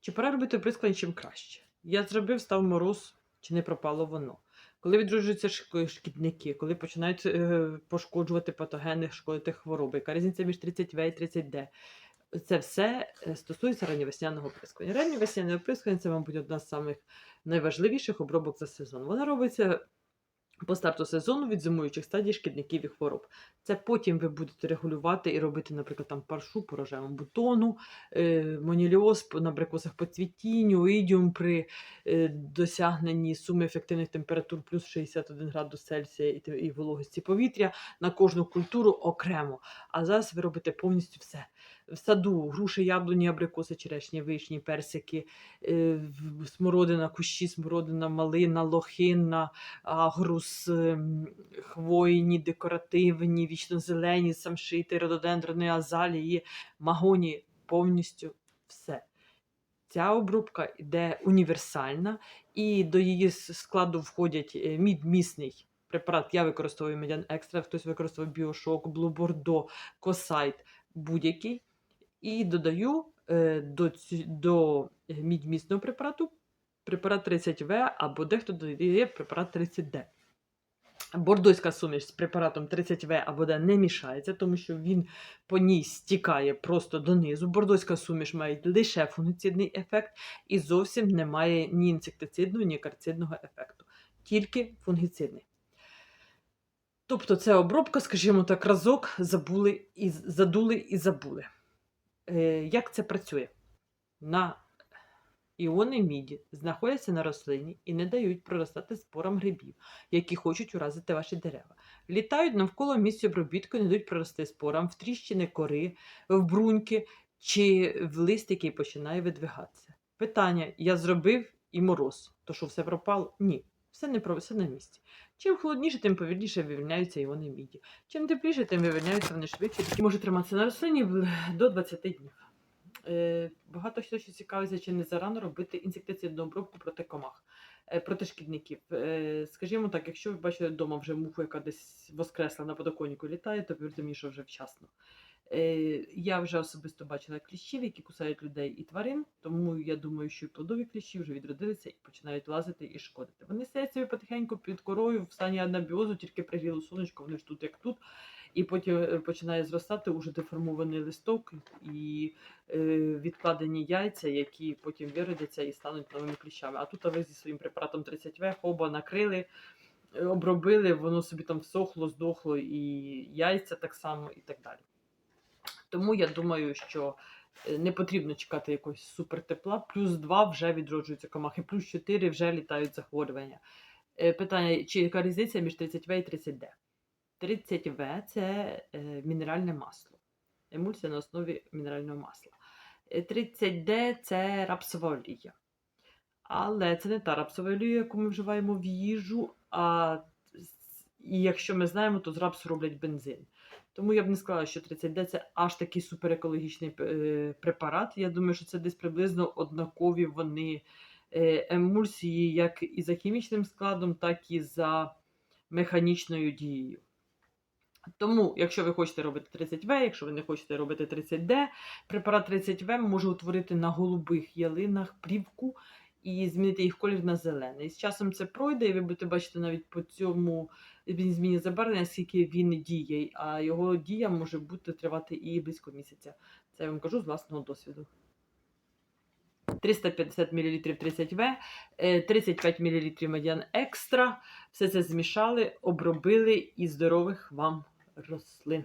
Чи пора робити оприскування чим краще? Я зробив, став мороз, чи не пропало воно. Коли відроджуються шкідники, коли починають е, пошкоджувати патогени, шкодити хвороби, яка різниця між 30В і 30Д? Це все е, стосується ранньовесняного оприскування. Ранньовесняне оприскування це, мабуть, одна з самих найважливіших обробок за сезон. Вона робиться по старту сезону від зимуючих стадій шкідників і хвороб. Це потім ви будете регулювати і робити, наприклад, там паршу по рожевому бутону, е, моніліоз на брикосах по цвітінню, ідіум при е, досягненні суми ефективних температур плюс 61 градус Цельсія і, і вологості повітря на кожну культуру окремо. А зараз ви робите повністю все. В саду груші, яблуні, абрикоси, черешні, вишні, персики, е, смородина, кущі, смородина, малина, лохина, агрус, ем, хвойні, декоративні, вічнозелені, самшити, рододендрони, азалії, магонії, повністю все. Ця обробка йде універсальна, і до її складу входять е, мідмісний препарат. Я використовую медян екстра, хтось використовує біошок, блу бордо, косайт, будь-який. І додаю е, до, до е, мідмісного препарату препарат 30В або дехто додає препарат 30D. Бордоська суміш з препаратом 30В або Д не мішається, тому що він по ній стікає просто донизу. Бордоська суміш має лише фунгіцидний ефект і зовсім не має ні інсектицидного, ні карцидного ефекту, тільки фунгіцидний. Тобто це обробка, скажімо так, разок забули і задули і забули. Е, як це працює? На Іони міді знаходяться на рослині і не дають проростати спорам грибів, які хочуть уразити ваші дерева. Літають навколо місця обробітку не дають прорости спорам в тріщини кори, в бруньки чи в лист, який починає видвигатися. Питання: я зробив і мороз. То що все пропало? Ні. Все не про все на місці. Чим холодніше, тим повільніше вивільняються іони міді. Чим тепліше, тим вивільняються вони швидше і може триматися на рослині до 20 днів. Е, багато хто ще цікавиться, чи не зарано робити інсектицидну обробку проти комах, е, проти шкідників. Е, скажімо так, якщо ви бачите вдома вже муху, яка десь воскресла на подоконнику літає, то повірте мені, що вже вчасно. Е, я вже особисто бачила кліщів, які кусають людей і тварин, тому я думаю, що і плодові кліщі вже відродилися і починають лазити і шкодити. Вони сидять собі потихеньку під корою в стані анабіозу, тільки пригріло сонечко, вони ж тут як тут. І потім е, починає зростати уже деформований листок і е, відкладені яйця, які потім виродяться і стануть новими кліщами. А тут ви зі своїм препаратом 30В хоба накрили, обробили, воно собі там всохло, здохло, і яйця так само, і так далі. Тому я думаю, що е, не потрібно чекати якогось супертепла. Плюс 2 вже відроджуються комахи, плюс 4 вже літають захворювання. Е, Питання, чи яка різниця між 30В і 30Д? 30В це е, мінеральне масло, емульсія на основі мінерального масла. Е, 30D це рапсова олія. Але це не та рапсова олія, яку ми вживаємо в їжу. А і якщо ми знаємо, то з рапсу роблять бензин. Тому я б не сказала, що 30D це аж такий суперекологічний е, препарат. Я думаю, що це десь приблизно однакові вони е, емульсії, як і за хімічним складом, так і за механічною дією. Тому, якщо ви хочете робити 30В, якщо ви не хочете робити 30D, препарат 30В може утворити на голубих ялинах плівку і змінити їх колір на зелений. З часом це пройде, і ви будете бачити навіть по цьому він змінить забарвлення, скільки він діє, а його дія може бути тривати і близько місяця. Це я вам кажу з власного досвіду. 350 мл 30В, е, 35 мл медіан екстра. Все це змішали, обробили і здорових вам рослин.